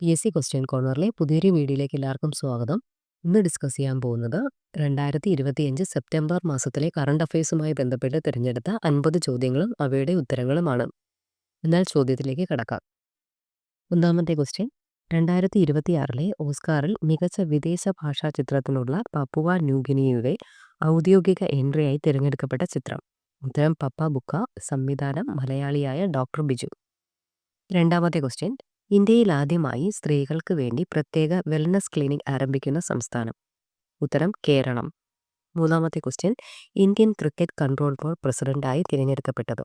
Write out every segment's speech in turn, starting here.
P S C question കോർണറിലെ പുതിയൊരു വീഡിയോയിലേക്ക് എല്ലാവർക്കും സ്വാഗതം. ഇന്ന് ഡിസ്കസ് ചെയ്യാൻ പോകുന്നത് രണ്ടായിരത്തി ഇരുപത്തിയഞ്ച് സെപ്റ്റംബർ മാസത്തിലെ കറണ്ട് അഫയേഴ്സുമായി ബന്ധപ്പെട്ട് തിരഞ്ഞെടുത്ത അൻപത് ചോദ്യങ്ങളും അവയുടെ ഉത്തരങ്ങളുമാണ്. എന്നാൽ ചോദ്യത്തിലേക്ക് കടക്കാം. ഒന്നാമത്തെ ക്വസ്റ്റ്യൻ രണ്ടായിരത്തി ഇരുപത്തിയാറിലെ ഓസ്കാറിൽ മികച്ച വിദേശ ഭാഷാ ചിത്രത്തിനുള്ള പപ്പുവ ന്യൂഗിനിയുടെ ഔദ്യോഗിക എൻട്രിയായി തിരഞ്ഞെടുക്കപ്പെട്ട ചിത്രം. ഉത്തരം പപ്പ ബുക്ക സംവിധാനം മലയാളിയായ ഡോക്ടർ ബിജു. രണ്ടാമത്തെ ക്വസ്റ്റ്യൻ ഇന്ത്യയിൽ ആദ്യമായി സ്ത്രീകൾക്ക് വേണ്ടി പ്രത്യേക വെൽനസ് ക്ലിനിക് ആരംഭിക്കുന്ന സംസ്ഥാനം. ഉത്തരം കേരളം. മൂന്നാമത്തെ question Indian cricket control board പ്രസിഡന്റായി തിരഞ്ഞെടുക്കപ്പെട്ടത്.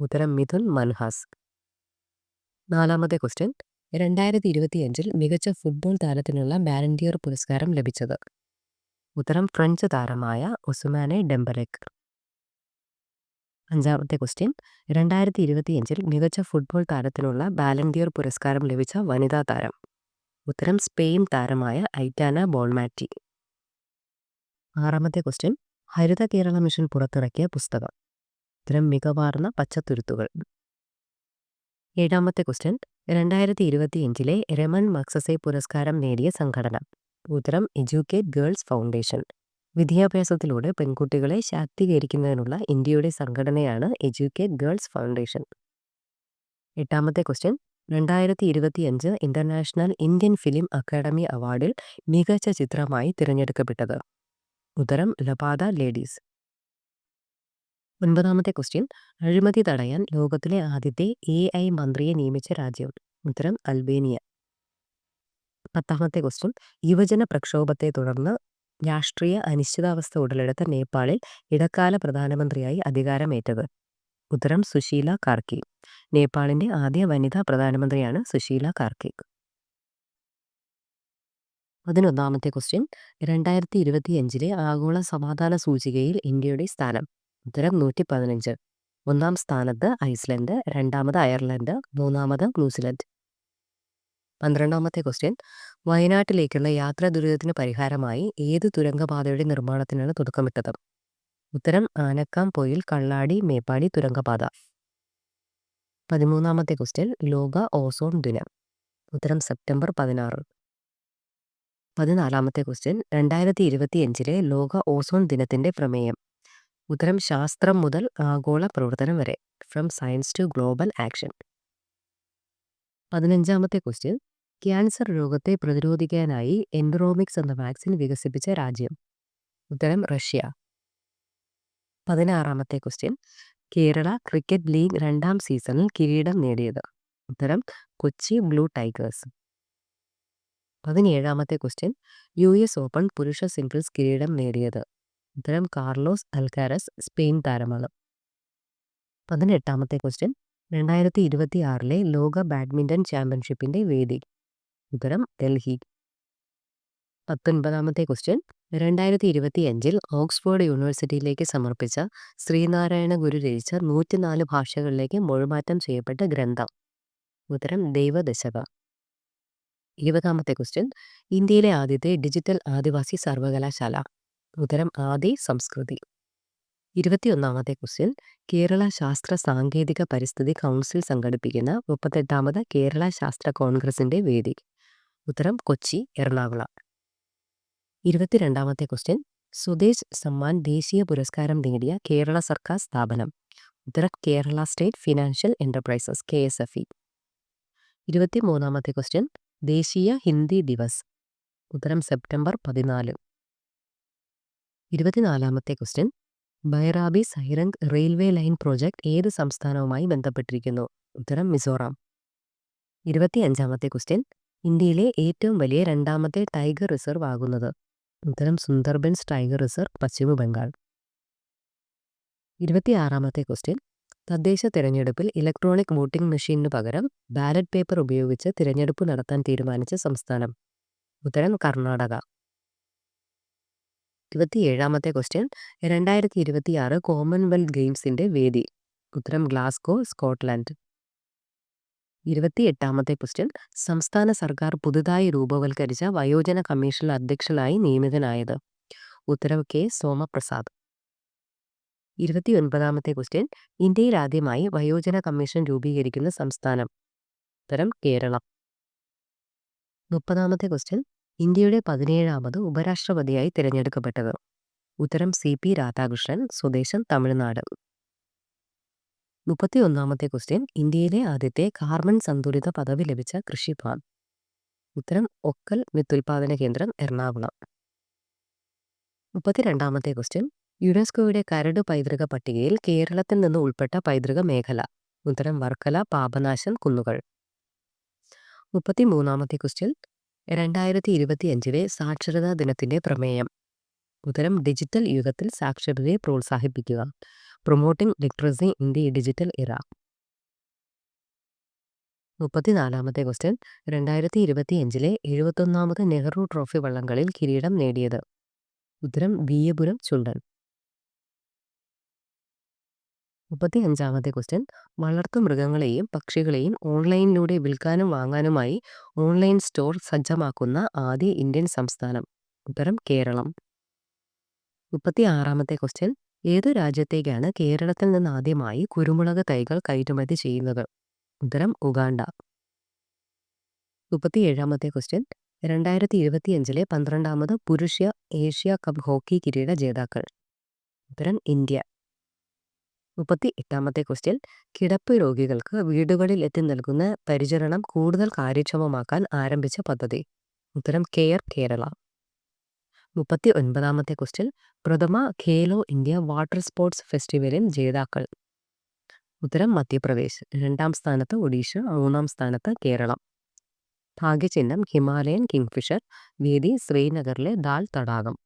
ഉത്തരം മിഥുൻ മൻഹാസ്. നാലാമത്തെ ക്വസ്റ്റ്യൻ രണ്ടായിരത്തി ഇരുപത്തിയഞ്ചിൽ മികച്ച ഫുട്ബോൾ താരത്തിനുള്ള ബാലൻഡിയർ പുരസ്കാരം ലഭിച്ചത്. ഉത്തരം ഫ്രഞ്ച് താരമായ ഒസുമാനെ ഡെംബലെക്. അഞ്ചാമത്തെ ക്വസ്റ്റ്യൻ. രണ്ടായിരത്തി ഇരുപത്തിയഞ്ചിൽ മികച്ച ഫുട്ബോൾ താരത്തിനുള്ള ബാലൻഡിയർ പുരസ്കാരം ലഭിച്ച വനിതാ താരം. ഉത്തരം സ്പെയിൻ താരമായ ഐറ്റാന ബോൾമാറ്റി. ആറാമത്തെ ക്വസ്റ്റ്യൻ. ഹരിത കേരള മിഷൻ പുറത്തിറക്കിയ പുസ്തകം. ഉത്തരം മികവാർന്ന പച്ചത്തുരുത്തുകൾ. ഏഴാമത്തെ ക്വസ്റ്റ്യൻ. രണ്ടായിരത്തി ഇരുപത്തിയഞ്ചിലെ രമൺ മക്സസെ പുരസ്കാരം നേടിയ സംഘടന. ഉത്തരം എഡ്യൂക്കേറ്റ് ഗേൾസ് ഫൗണ്ടേഷൻ. വിദ്യാഭ്യാസത്തിലൂടെ പെൺകുട്ടികളെ ശാക്തീകരിക്കുന്നതിനുള്ള ഇന്ത്യയുടെ സംഘടനയാണ് എഡ്യൂക്കേറ്റ് ഗേൾസ് ഫൗണ്ടേഷൻ എട്ടാമത്തെ ക്വസ്റ്റ്യൻ രണ്ടായിരത്തി ഇരുപത്തിയഞ്ച് ഇന്റർനാഷണൽ ഇന്ത്യൻ ഫിലിം അക്കാദമി അവാർഡിൽ മികച്ച ചിത്രമായി തിരഞ്ഞെടുക്കപ്പെട്ടത്. ഉത്തരം ലപാദ ലേഡീസ് ഒൻപതാമത്തെ ക്വസ്റ്റ്യൻ അഴിമതി തടയാൻ ലോകത്തിലെ ആദ്യത്തെ എ ഐ മന്ത്രിയെ നിയമിച്ച രാജ്യം. ഉത്തരം അൽബേനിയ പത്താമത്തെ ക്വസ്റ്റ്യൻ യുവജന പ്രക്ഷോഭത്തെ തുടർന്ന് രാഷ്ട്രീയ അനിശ്ചിതാവസ്ഥ ഉടലെടുത്ത നേപ്പാളിൽ ഇടക്കാല പ്രധാനമന്ത്രിയായി അധികാരമേറ്റത് ഉത്തരം സുശീല കാർക്കി. നേപ്പാളിന്റെ ആദ്യ വനിതാ പ്രധാനമന്ത്രിയാണ് സുശീല കാർക്കി. പതിനൊന്നാമത്തെ ക്വസ്റ്റ്യൻ. രണ്ടായിരത്തി ഇരുപത്തിയഞ്ചിലെ ആഗോള സമാധാന സൂചികയിൽ ഇന്ത്യയുടെ സ്ഥാനം. ഉത്തരം നൂറ്റി പതിനഞ്ച് ഒന്നാം സ്ഥാനത്ത് ഐസ്ലൻഡ് രണ്ടാമത് അയർലൻഡ് മൂന്നാമത് ന്യൂസിലൻഡ്. പന്ത്രണ്ടാമത്തെ ക്വസ്റ്റ്യൻ. വയനാട്ടിലേക്കുള്ള യാത്രാ ദുരിതത്തിന് പരിഹാരമായി ഏത് തുരങ്കപാതയുടെ നിർമ്മാണത്തിനാണ് തുടക്കമിട്ടത്? ഉത്തരം ആനക്കാം പൊയിൽ കള്ളാടി മേപ്പാടി തുരങ്കപാത. പതിമൂന്നാമത്തെ ക്വസ്റ്റ്യൻ ലോക ഓസോൺ ദിനം. ഉത്തരം സെപ്റ്റംബർ പതിനാറ്. പതിനാലാമത്തെ ക്വസ്റ്റ്യൻ രണ്ടായിരത്തി ഇരുപത്തി അഞ്ചിലെ ലോക ഓസോൺ ദിനത്തിന്റെ പ്രമേയം. ഉത്തരം ശാസ്ത്രം മുതൽ ആഗോള പ്രവർത്തനം വരെ. From science to global action പതിനഞ്ചാമത്തെ ക്വസ്റ്റ്യൻ ക്യാൻസർ രോഗത്തെ പ്രതിരോധിക്കാനായി എൻഡ്രോമിക്സ് എന്ന വാക്സിൻ വികസിപ്പിച്ച രാജ്യം. ഉത്തരം റഷ്യ. പതിനാറാമത്തെ ക്വസ്റ്റ്യൻ. കേരള ക്രിക്കറ്റ് ലീഗ് രണ്ടാം സീസണിൽ കിരീടം നേടിയത്. ഉത്തരം കൊച്ചി ബ്ലൂ ടൈഗേഴ്സ്. പതിനേഴാമത്തെ ക്വസ്റ്റ്യൻ. യു എസ് ഓപ്പൺ പുരുഷ സിംഗിൾസ് കിരീടം നേടിയത്. ഉത്തരം കാർലോസ് അൽക്കാരസ് സ്പെയിൻ താരമാണ് പതിനെട്ടാമത്തെ ക്വസ്റ്റ്യൻ. രണ്ടായിരത്തി ഇരുപത്തി ആറിലെ ലോക ബാഡ്മിന്റൺ ചാമ്പ്യൻഷിപ്പിന്റെ വേദി. ഉത്തരം ഡൽഹി. പത്തൊൻപതാമത്തെ ക്വസ്റ്റ്യൻ രണ്ടായിരത്തി ഇരുപത്തി അഞ്ചിൽ ഓക്സ്ഫോർഡ് യൂണിവേഴ്സിറ്റിയിലേക്ക് സമർപ്പിച്ച ശ്രീനാരായണ ഗുരു രചിച്ച നൂറ്റിനാല് ഭാഷകളിലേക്ക് മൊഴിമാറ്റം ചെയ്യപ്പെട്ട ഗ്രന്ഥം. ഉത്തരം ദൈവദശക. ഇരുപതാമത്തെ ക്വസ്റ്റ്യൻ ഇന്ത്യയിലെ ആദ്യത്തെ ഡിജിറ്റൽ ആദിവാസി സർവകലാശാല. ഉത്തരം ആദി സംസ്കൃതി. ഇരുപത്തിയൊന്നാമത്തെ ക്വസ്റ്റ്യൻ കേരള ശാസ്ത്ര സാങ്കേതിക പരിസ്ഥിതി കൗൺസിൽ സംഘടിപ്പിക്കുന്ന മുപ്പത്തെട്ടാമത് കേരള ശാസ്ത്ര കോൺഗ്രസിന്റെ വേദി. ഉത്തരം കൊച്ചി എറണാകുളം. ഇരുപത്തിരണ്ടാമത്തെ ക്വസ്റ്റ്യൻ സുദേശ് സമ്മാൻ ദേശീയ പുരസ്കാരം നേടിയ കേരള സർക്കാർ സ്ഥാപനം. ഉത്തരം Kerala state financial enterprises K S F E. ഇരുപത്തിമൂന്നാമത്തെ ക്വസ്റ്റ്യൻ ദേശീയ ഹിന്ദി ദിവസ്. ഉത്തരം സെപ്റ്റംബർ പതിനാല്. ഇരുപത്തിനാലാമത്തെ question Bairabi Sairang railway line project ഏത് സംസ്ഥാനവുമായി ബന്ധപ്പെട്ടിരിക്കുന്നു? ഉത്തരം മിസോറാം. ഇരുപത്തിയഞ്ചാമത്തെ ക്വസ്റ്റ്യൻ ഇന്ത്യയിലെ ഏറ്റവും വലിയ രണ്ടാമത്തെ ടൈഗർ റിസർവ് ആകുന്നത് ഉത്തരം സുന്ദർബൻസ് ടൈഗർ റിസർവ് പശ്ചിമ ബംഗാൾ. ഇരുപത്തിയാറാമത്തെ ക്വസ്റ്റ്യൻ. തദ്ദേശ തിരഞ്ഞെടുപ്പിൽ ഇലക്ട്രോണിക് വോട്ടിംഗ് മെഷീനു പകരം ബാലറ്റ് പേപ്പർ ഉപയോഗിച്ച് തിരഞ്ഞെടുപ്പ് നടത്താൻ തീരുമാനിച്ച സംസ്ഥാനം. ഉത്തരം കർണാടക. ഇരുപത്തിയേഴാമത്തെ ക്വസ്റ്റ്യൻ. രണ്ടായിരത്തി ഇരുപത്തിയാറ് കോമൺവെൽത്ത് ഗെയിംസിന്റെ വേദി. ഉത്തരം ഗ്ലാസ്കോ സ്കോട്ട്ലൻഡ്. ഇരുപത്തിയെട്ടാമത്തെ ക്വസ്റ്റ്യൻ സംസ്ഥാന സർക്കാർ പുതുതായി രൂപവൽക്കരിച്ച വയോജന കമ്മീഷൻ അധ്യക്ഷനായി നിയമിതനായത്. ഉത്തരവ് കെ. സോമപ്രസാദ്. ഇരുപത്തിയൊൻപതാമത്തെ ക്വസ്റ്റ്യൻ ഇന്ത്യയിൽ ആദ്യമായി വയോജന കമ്മീഷൻ രൂപീകരിക്കുന്ന സംസ്ഥാനം. ഉത്തരം കേരളം. മുപ്പതാമത്തെ ക്വസ്റ്റ്യൻ ഇന്ത്യയുടെ പതിനേഴാമത് ഉപരാഷ്ട്രപതിയായി തിരഞ്ഞെടുക്കപ്പെട്ടത്. ഉത്തരം സി. പി. രാധാകൃഷ്ണൻ സ്വദേശം തമിഴ്നാട്. മുപ്പത്തി ഒന്നാമത്തെ ക്വസ്റ്റ്യൻ ഇന്ത്യയിലെ ആദ്യത്തെ കാർബൺ സന്തുലിത പദവി ലഭിച്ച കൃഷിഫാം ഉത്തരം ഒക്കൽ വിത്തുൽപാദന കേന്ദ്രം എറണാകുളം. മുപ്പത്തിരണ്ടാമത്തെ ക്വസ്റ്റ്യൻ യുനെസ്കോയുടെ കരട് പൈതൃക പട്ടികയിൽ കേരളത്തിൽ നിന്ന് ഉൾപ്പെട്ട പൈതൃക മേഖല. ഉത്തരം വർക്കല പാപനാശൻ കുന്നുകൾ. മുപ്പത്തിമൂന്നാമത്തെ ക്വസ്റ്റ്യൻ രണ്ടായിരത്തി ഇരുപത്തി അഞ്ചിലെ സാക്ഷരതാ ദിനത്തിന്റെ പ്രമേയം. ഉത്തരം ഡിജിറ്റൽ യുഗത്തിൽ സാക്ഷരതയെ പ്രോത്സാഹിപ്പിക്കുക. Promoting literacy in the digital era മുപ്പത്തിനാലാമത്തെ question രണ്ടായിരത്തി ഇരുപത്തിയഞ്ചിലെ എഴുപത്തൊന്നാമത് നെഹ്റു ട്രോഫി വള്ളംകളിയിൽ കിരീടം നേടിയത്. ഉത്തരം വീയപുരം ചുണ്ടൻ. മുപ്പത്തി അഞ്ചാമത്തെ ക്വസ്റ്റ്യൻ വളർത്തു മൃഗങ്ങളെയും പക്ഷികളെയും ഓൺലൈനിലൂടെ വിൽക്കാനും വാങ്ങാനുമായി ഓൺലൈൻ സ്റ്റോർ സജ്ജമാക്കുന്ന ആദ്യ ഇന്ത്യൻ സംസ്ഥാനം. ഉത്തരം കേരളം. മുപ്പത്തി ആറാമത്തെ ക്വസ്റ്റ്യൻ ഏതു രാജ്യത്തേക്കാണ് കേരളത്തിൽ നിന്ന് ആദ്യമായി കുരുമുളക് തൈകൾ കയറ്റുമതി ചെയ്യുന്നത്? ഉത്തരം ഉഗാണ്ട. മുപ്പത്തിയേഴാമത്തെ ക്വസ്റ്റ്യൻ രണ്ടായിരത്തി ഇരുപത്തിയഞ്ചിലെ പന്ത്രണ്ടാമത് പുരുഷ ഏഷ്യ കപ്പ് ഹോക്കി കിരീട ജേതാക്കൾ. ഉത്തരം ഇന്ത്യ. മുപ്പത്തി എട്ടാമത്തെ ക്വസ്റ്റ്യൻ കിടപ്പ് രോഗികൾക്ക് വീടുകളിൽ എത്തി നൽകുന്ന പരിചരണം കൂടുതൽ കാര്യക്ഷമമാക്കാൻ ആരംഭിച്ച പദ്ധതി. ഉത്തരം കെയർ കേരള. മുപ്പത്തി ഒൻപതാമത്തെ ക്വസ്റ്റ്യൻ പ്രഥമ ഖേലോ ഇന്ത്യ വാട്ടർ സ്പോർട്സ് ഫെസ്റ്റിവലിൽ ജേതാക്കൾ. ഉത്തരം മധ്യപ്രദേശ്. രണ്ടാം സ്ഥാനത്ത് ഒഡീഷ മൂന്നാം സ്ഥാനത്ത് കേരളം. ഭാഗ്യചിഹ്നം ഹിമാലയൻ കിങ്ഫിഷർ വേദി ശ്രീനഗറിലെ ദാൽ തടാകം.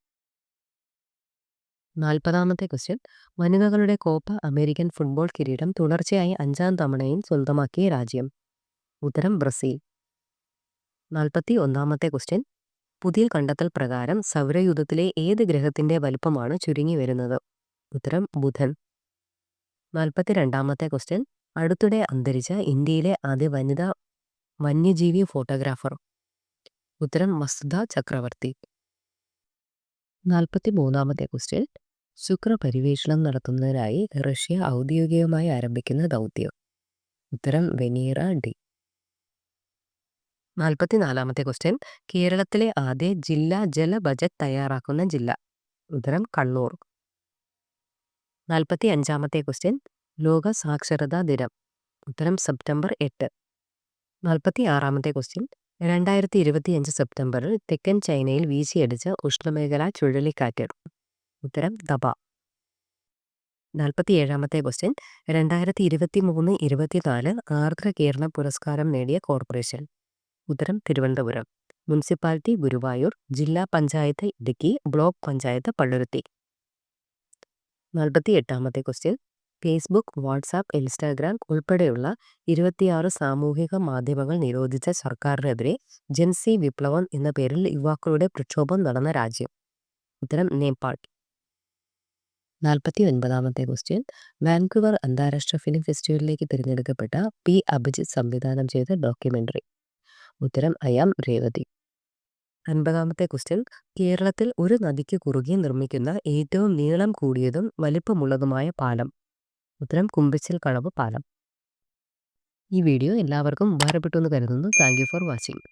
നാൽപ്പതാമത്തെ ക്വസ്റ്റ്യൻ വനിതകളുടെ കോപ്പ അമേരിക്കൻ ഫുട്ബോൾ കിരീടം തുടർച്ചയായി അഞ്ചാം തവണയും സ്വന്തമാക്കിയ രാജ്യം. ഉത്തരം ബ്രസീൽ. നാൽപ്പത്തി ഒന്നാമത്തെ ക്വസ്റ്റ്യൻ പുതിയ കണ്ടെത്തൽ പ്രകാരം സൗരയൂഥത്തിലെ ഏത് ഗ്രഹത്തിന്റെ വലുപ്പമാണ് ചുരുങ്ങി വരുന്നത്? ഉത്തരം ബുധൻ. നാൽപ്പത്തി രണ്ടാമത്തെ ക്വസ്റ്റ്യൻ. അടുത്തിടെ അന്തരിച്ച ഇന്ത്യയിലെ ആദ്യ വനിതാ വന്യജീവി ഫോട്ടോഗ്രാഫർ. ഉത്തരം വസുധ ചക്രവർത്തി. നാൽപ്പത്തി മൂന്നാമത്തെ ക്വസ്റ്റ്യൻ. ശുക്രപരിവേഷണം നടത്തുന്നതിനായി റഷ്യ ഔദ്യോഗികമായി ആരംഭിക്കുന്ന ദൗത്യം. ഉത്തരം വെനീറ ഡി. നാൽപ്പത്തിനാലാമത്തെ ക്വസ്റ്റ്യൻ. കേരളത്തിലെ ആദ്യ ജില്ലാ ജല ബജറ്റ് തയ്യാറാക്കുന്ന ജില്ല. ഉത്തരം കണ്ണൂർ. നാൽപ്പത്തി അഞ്ചാമത്തെ ക്വസ്റ്റ്യൻ. ലോക സാക്ഷരതാ ദിനം. ഉത്തരം സെപ്റ്റംബർ എട്ട്. നാൽപ്പത്തി ആറാമത്തെ ക്വസ്റ്റ്യൻ. രണ്ടായിരത്തി ഇരുപത്തിയഞ്ച് സെപ്റ്റംബറിൽ തെക്കൻ ചൈനയിൽ വീശിയടിച്ച ഉഷ്ണമേഖലാ ചുഴലിക്കാറ്റ്. ഉത്തരം ദബ. നാൽപ്പത്തി ഏഴാമത്തെ ക്വസ്റ്റ്യൻ. രണ്ടായിരത്തി ഇരുപത്തി മൂന്ന് ഇരുപത്തിനാല് ആർദ്ര കേരള പുരസ്കാരം നേടിയ കോർപ്പറേഷൻ. ഉത്തരം തിരുവനന്തപുരം. മുനിസിപ്പാലിറ്റി ഗുരുവായൂർ ജില്ലാ പഞ്ചായത്ത് ഇടുക്കി ബ്ലോക്ക് പഞ്ചായത്ത് പള്ളുരുത്തി. നാൽപ്പത്തി എട്ടാമത്തെ ക്വസ്റ്റ്യൻ. ഫേസ്ബുക്ക് വാട്സാപ്പ് ഇൻസ്റ്റാഗ്രാം ഉൾപ്പെടെയുള്ള ഇരുപത്തിയാറ് സാമൂഹിക മാധ്യമങ്ങൾ നിരോധിച്ച സർക്കാരിനെതിരെ ജൻസി വിപ്ലവം എന്ന പേരിൽ യുവാക്കളുടെ പ്രക്ഷോഭം നടന്ന രാജ്യം. ഉത്തരം നേപ്പാൾ. നാൽപ്പത്തി ഒൻപതാമത്തെ ക്വസ്റ്റ്യൻ. വാൻകുവർ അന്താരാഷ്ട്ര ഫിലിം ഫെസ്റ്റിവലിലേക്ക് തിരഞ്ഞെടുക്കപ്പെട്ട പി. അഭിജിത്ത് സംവിധാനം ചെയ്ത ഡോക്യുമെന്ററി. ഉത്തരം അയാം രേവതി. അൻപതാമത്തെ ക്വസ്റ്റ്യൻ. കേരളത്തിൽ ഒരു നദിക്ക് കുറുകെ നിർമ്മിക്കുന്ന ഏറ്റവും നീളം കൂടിയതും വലിപ്പമുള്ളതുമായ പാലം. ഉത്തരം കുമ്പിച്ചിൽ കളവ് പാലം. ഈ വീഡിയോ എല്ലാവർക്കും ഉപകാരപ്പെട്ടു എന്ന് കരുതുന്നു. Thank for watching.